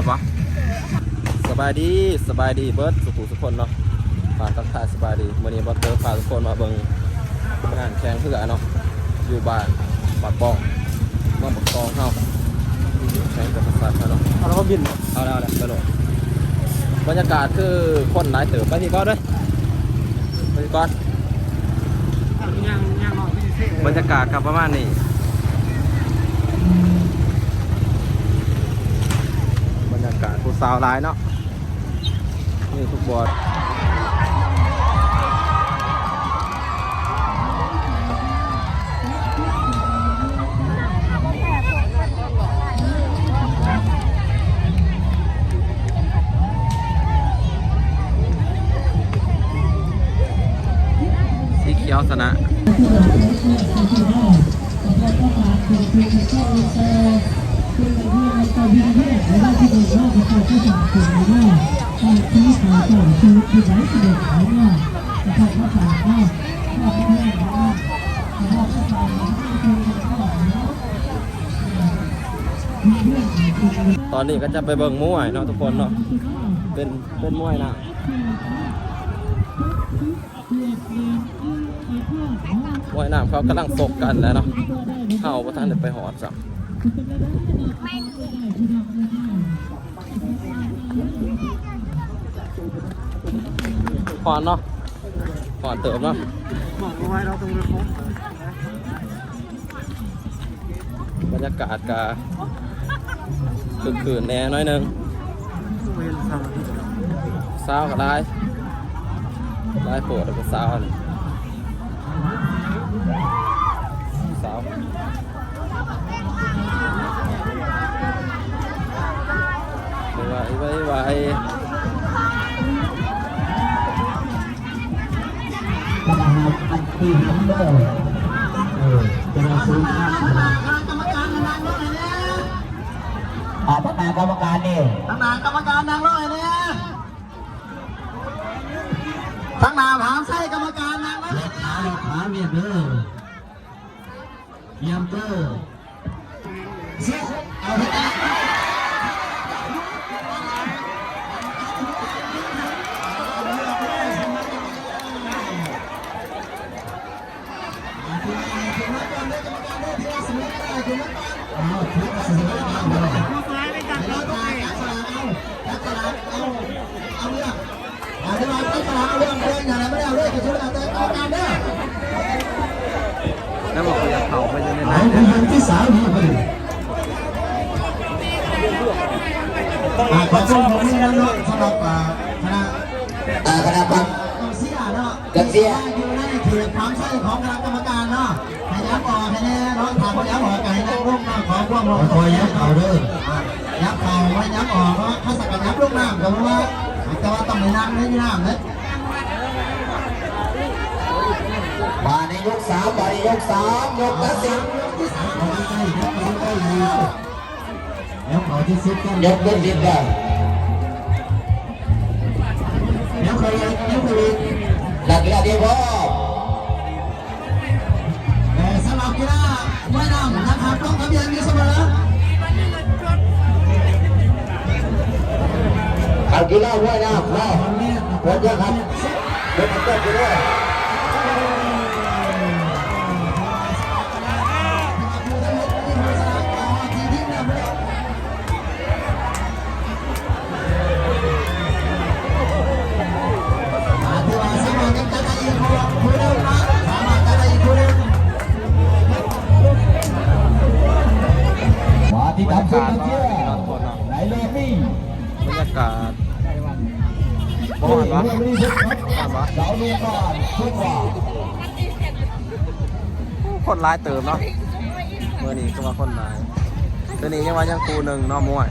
ดวะสบายดีสบายดีเบิร์ดสุขุสุขคนเนาะฝากทักทายสบายดีวันนี้บัตเตอร์พาทุกคนมาเบิ่งงานแข่งเพื่อเนาะอยู่บ้านปากบอกเมืองปากกองเฮาแข่งกับสัตว์เนาะเอาแล้วก็บินเอาแล้วเอาแล้วไปโหลดบรรยากาศคือคนหลายเติบไปพี่ก้อนด้วยไปพี่ก้อนย่างย่างนอนที่เท่บรรยากาศครับประมาณนี้บรรยากาศผู้ สาวหลายเนาะนี่ทุกบอดสีเขียวสนะ ตอนนี้ก็จะไปเบิ่งมวยเนาะทุกคนเนาะ เป็นเป็นมวยนะมวยน้ำเขากำลังตกกันแล้วเนาะเข้าประท่านเดี๋ยวไปหอดสัม หอนเนาะหอนเติมเนาะบอกเอาไว้เราตรงบรรยากาศกาคือคืนแน่น้อยหนึงเศร้าก็ได้ได้ปวดแล้วก็เศร้าเศร้า กรรมการนางร้อยเนี่ยตั้งนานผามไส้กรรมการนางร้อยเล็กขาเล็กขาเวียดเด้อเยี่ยมเด้อเสียเอาไปตั้งเอาทุกสิ่งทุกอย่างเลย ผู้ฟ้าได้จัดเราตรงนี้ อาจจะมาตั้งตารางเอาเรื่องเรื่องอย่างไรไม่ได้เอาเรื่องกับชุดอาจ จะเอาการเด้อแล้วบอกอยาเผาไปจะได้ไหนเอาเป็นคนที่สามนี่พอดีอ่าขอบคุณผมนี่นะเนาะสำหรับอ่าคณะอ่าคณะพักเสียเนาะเสียอยู่ในเขตความใช่ของคณะกรรมการเนาะให้ยับออกให้แน่น้องถามว่ายับออไก่นั่งร่วมน้ำของพวกเราคอยยัดเอาเด้อยับเข่าไว้ยับออกเพราะถ้าสักยับลูกน้ำก็เพราะว่าแต่ว่าต้องในน้ำในน้ำนะมาในยกสามมาในยกสามยกตัดสินยกขอที่สุดยกต้นดินได้ยกเคยยกเคยหลักกีฬาดีพอ ว่ายน้ำนะครับ ต้องทะเบียนมีเสมอเอากีฬาว่ายน้ำเนาะรถยังครับรถมันก็ไปด้วย บรรยากาศเนาะเชื่อทุกคนเนาะไหนเลยนี่บรรยากาศบอนวะเรื่องนี้ทุกครับอนวะเสาลูกก่อนทุกว่าคนร้ายเติมเนาะเมื่อนี้ก็ว่าคนร้ายเดี๋ยวนี้ยังว่ายังคูหนึ่งเนาะมวย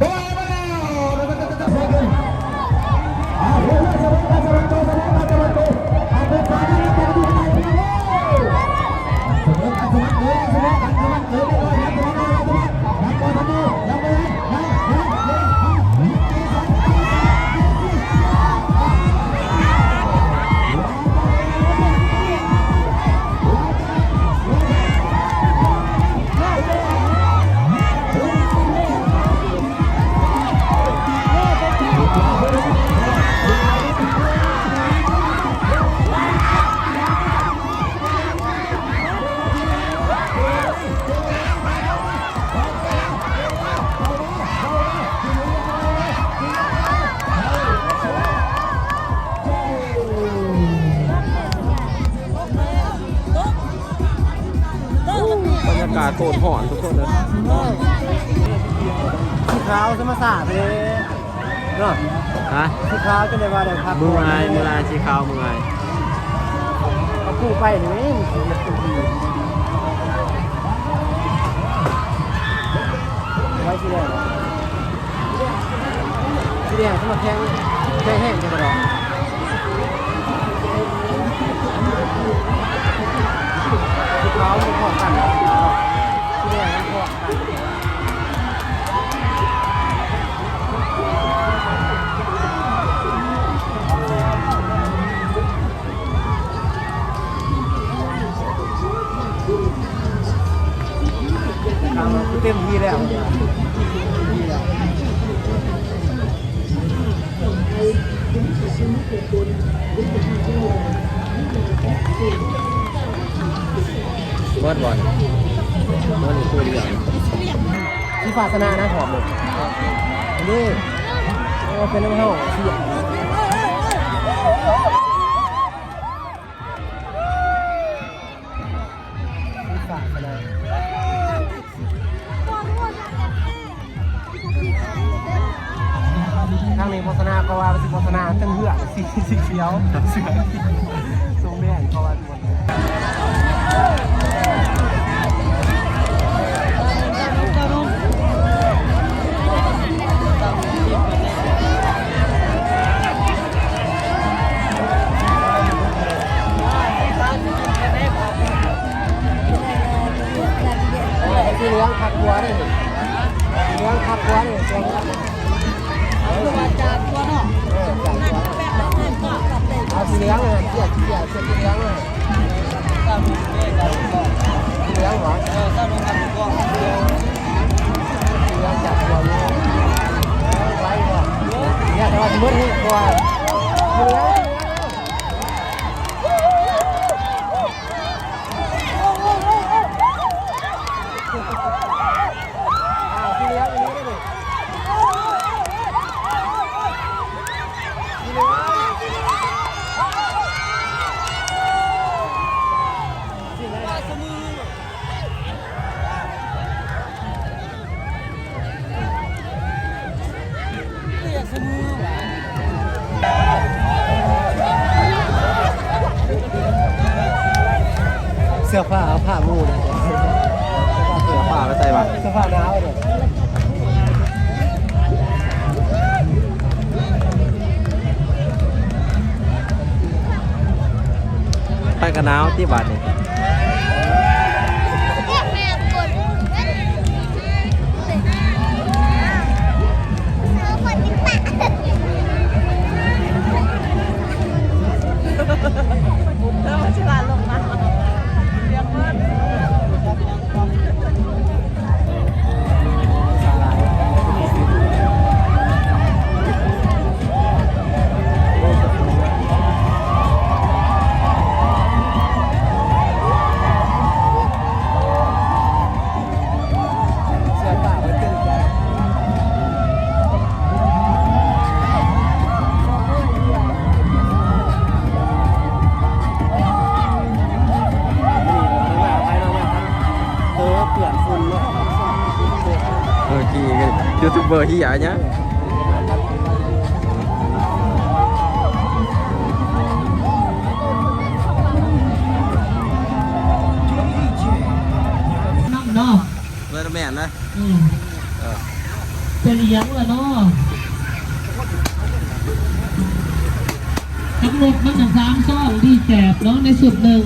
ากาศโคตรห่อนทุกคนเลยสีขาวสมศาสตร์เลยเนาะฮะสีขาวจะได้ว่าได้พักมือไงมือไงสีขาวมือไงเอากู้ไปหน่อยไว้ที่แรกที่แรกสมัครแข่งแข่งแห้งจะกระดองสีขาวมันพอกัน เต็มที่แล้วที่แล้วเบิร์ดบอลเบิร์ดนี่คือเรื่องที่ฟาสนานะหอมเลยนี่โอ้เป็นน้ำเห่าเสียที่ นี้โฆษณาก็ว่าสิโฆษณาตั้งเหือกสีสีเขียวเสือทรงแม่ก็ว่าทุกคนที่เลี้ยงผักบัวนี่เลี้ยงผักบัวเลย เนี่ยแต่ว่าสมมตินี่บัวที่ กันหนาวที่บ้านนี่ อเป็นเลี้ยงละเนาะกำหนดมันจะสามซ่องที่แจกเนาะในสุดหนึ่ง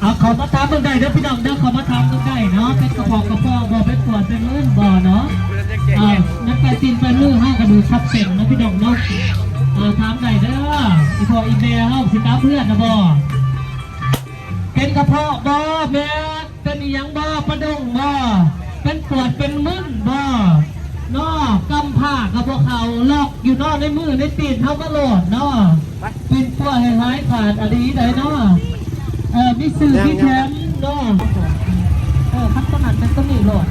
เอาขอมาทำเมื่อใดเด้อพี่น้องเด้อขอมาทำเมื่อใดเนาะเป็นกระเพาะกระเพาะบ่ เป็นเมื่นบ่อเนาะอ่านักไปตีนไปมือห้ากระดูกทับเส้นนะพี่น้องเนาะเออถามได้เด้ออีพออีเมลเฮาสิตาเพื่อนนะบ่อเป็นกระเพาะบ่อแม่เป็นอีหยังบ่อประดงบ่อเป็นปวดเป็นมึนบ่อนอกำผ้ากับพวกเขาล็อกอยู่นอกในมือในตีนเท่าก็โหลดนาะเป็นปวดให้หายขาดอะไรใดเนาะเออมีสื่อมีแถมเนาะเออพัฒนาเป็นต้นนี่โหลด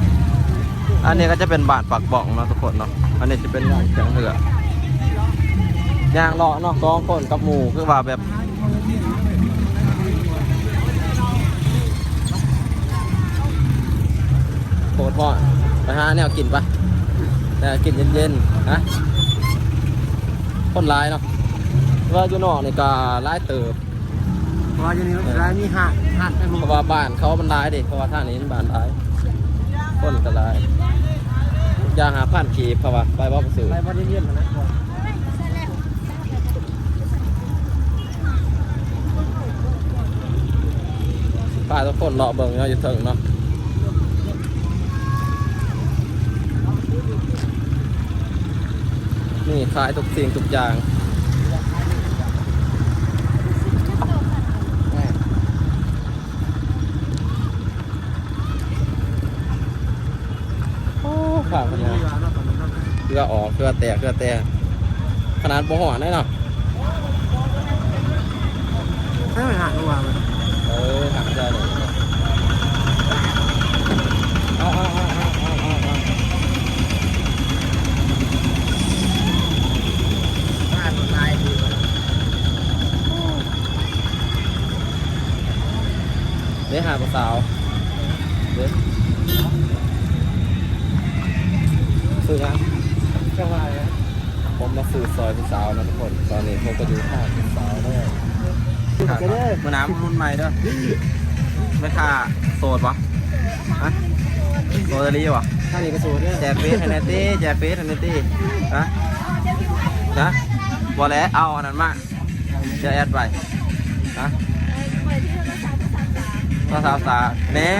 อันนี้ก็จะเป็นบาทปักบ่องเนาะทุกคนเนาะ อันนี้จะเป็นบาทเสียงเหือย่างเลาะเนาะสองคนกับหมู่คือว่าแบบพ่อไปหาแนวกินปะแนวกินเย็นๆนะคนร้ายเนาะว่าอยู่นอกนี่ก็ร้ายเติบเพราะว่าอยู่นี่ร้านมีหักหักไปหมเพดราะว่าบ้านเขามันร้ายดิเพราะว่าท่างนี้มันบ้านร้าย คนก็ร้ายอยาหาผ่านขีบเพราะว่าไปบ่ไปสื่อไปบ่ได้เยี่ยมนะป้าทุกคนรอเบิ่งเนาะอยู่ถิงเนาะนี่ขายทุกสิ่งทุกอย่างโอ้ข่าวขนาดือออกเครือแตกเครือแตกขนาดบ่หอนได้เนาะ ให้มันหักลงมา เออหักได้เลยเอาเอาเอาเอาเอาเอาเอา หักลายดี เดี๋ยวหาภาสาวเดี๋ยวซื้อนะ จังหวะ ผมมาซื้อซอยภาสาวนะทุกคน ตอนนี้ผมก็อยู่ข้างภาสาวเลย คือกันเมือน้ำรุ่นใหม่เด้อไม่ค่าโสดวะฮะโสดอะไรวะท่านี้ก็สูดเด้อแจกเฟสให้แนตี้แจกเฟสให้แนตี้ฮะนะบอลแล้วเอาอันนั้นมาจะแอดไปฮะตัวสาวสาแน่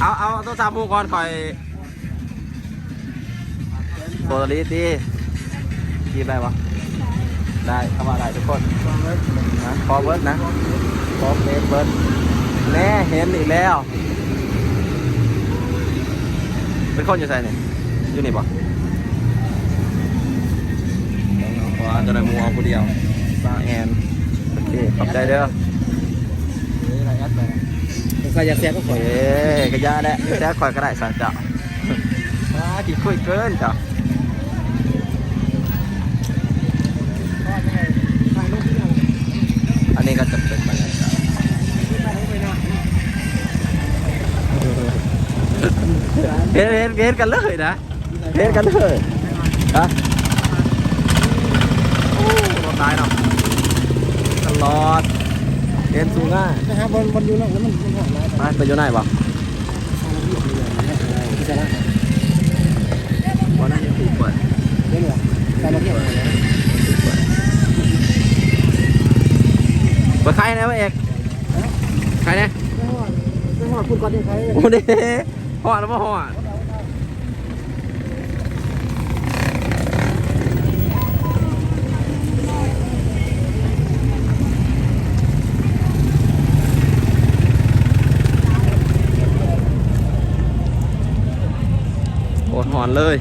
เอาเอาตัวสามูก่อนคอยโซลิตีกินได้ปะ ได้เข้ามาได้ทุกคนนะขอเบิร์ดนะขอเฟสเบิร์ดแน่เห็นอีกแล้ว เป็นคนอยู่ไสเนี่ยอยู่นี่ปะเพราะว่าจะได้มูเอาผู้เดียวสร้างแอนโอเคขอบใจเด้ออะไรยัดไปใส่ยาแซ่ก็ขอเอ้ยกระยาแหละแจ้คอยก็ได้สารเจ้าว้าที่คุยเกินจ้ะ นี้ก็จะเป็นบรรยากาศเห็นเห็นเห็นกันเลยนะเห็นกันเลยฮะโอ้รถตายเนาะตลอดเห็นสูงง่ายนะฮะบนบนอยู่นั่นแล้วมันมันหายไปไปอยู่ไหนบ่ที่จะละวันนั้นยังถูกเปิดเดี๋ยวเนี่ยใส่มาเที่ยว เลยเปิดใครนะวะเอกใครเนี่ยไม่หอดคุณก่อนยังใครโอ้เด้หอดแล้วบ่หอดโอดหอนเลย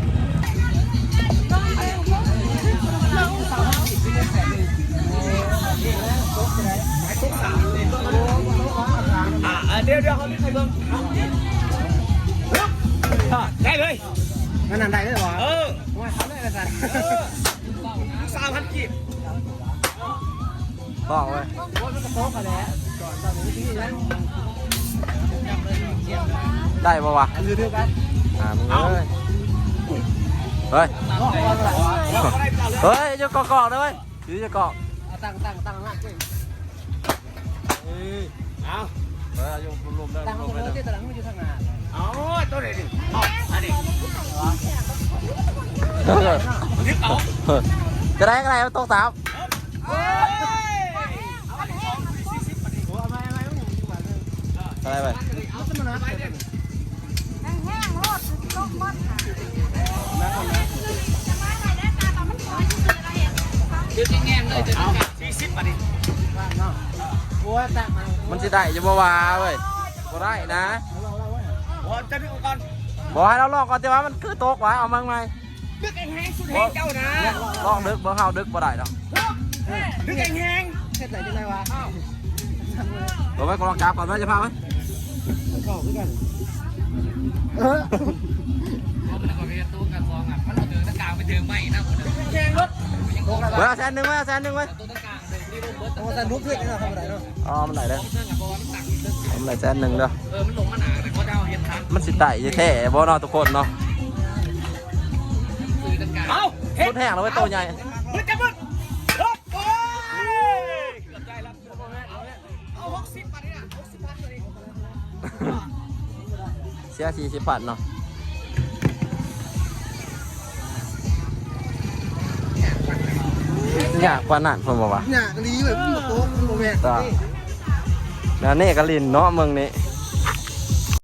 ได้เลยนั่นนั่นได้เลยเหรอเออว่าเขาได้ละสันสามพันกีบต้องไว้ย ว่ามันกระโปงกันแล้วก่อนตอนนี้ที่แล้วได้ปะวะคือเดียวกันอ่ามึงเอ้ยเฮ้ยเฮ้ยจะเกาะเกาะๆเลยถือจะเกาะตั้งตั้งตั้งหน้าเก่งเอาเฮ้ยอยู่รวมๆได้ตั้งรลวงมๆเลได้ยที่ตารางมันอยู่ทางหน้าอ๋อตัวไหนดิอ๋ออันนี้จะได้อะไรมันตกสามเฮ้ยอะไรไปแห้งๆโลดโลดหมดค่ะสี่สิบอันนี้ บัวตั้งมามันจะได้จะบ่วาเว้ยบ่ได้นะโอ้จะนึกก่อนบอกให้เราลองก่อนแต่ว่ามันคือตกไว้เอามั่งไหมนึกแห้งสุดแห้งเจ้านะลองดึกเบิ่งเฮาดึกบ่ได้ดอกนึกแห้งเฮ็ดไหนจะได้วะเดี๋ยวไว้ก็ลองจับก่อนไหมจะพาไหมเข้าคือกันเออแห้งรถเฮ้ยเอาแสนหนึ่งไว้เอาแสนหนึ่งไว้ เโอ้สนุกขึ้นนี่เนาะทำอะไรเนาะอ๋อมันไหนเด้อมันไหนแสนหนึ่งเด้อเออมันลงมาหนาแต่เขาจะเอาเห็ดทางมันสิไต่แท้บ่เนาะทุกคนเนาะสื่อต่างๆเอาเห็ชุดดแห้งแล้วไว้ตัวใหญ่มึงกันมึงลบโอ้ยเกือบได้แล้วเอาหกสิบบาทนี่นะหกสิบบาทเลยเสียสี่สิบพันเนาะ ยากกว่านั้นผมบอกว่าเนี่ยกะลีแบบมันโต๊ะมันโมเมนต์ต่อแล้วนี่กะลินเนาะมึงนี่เ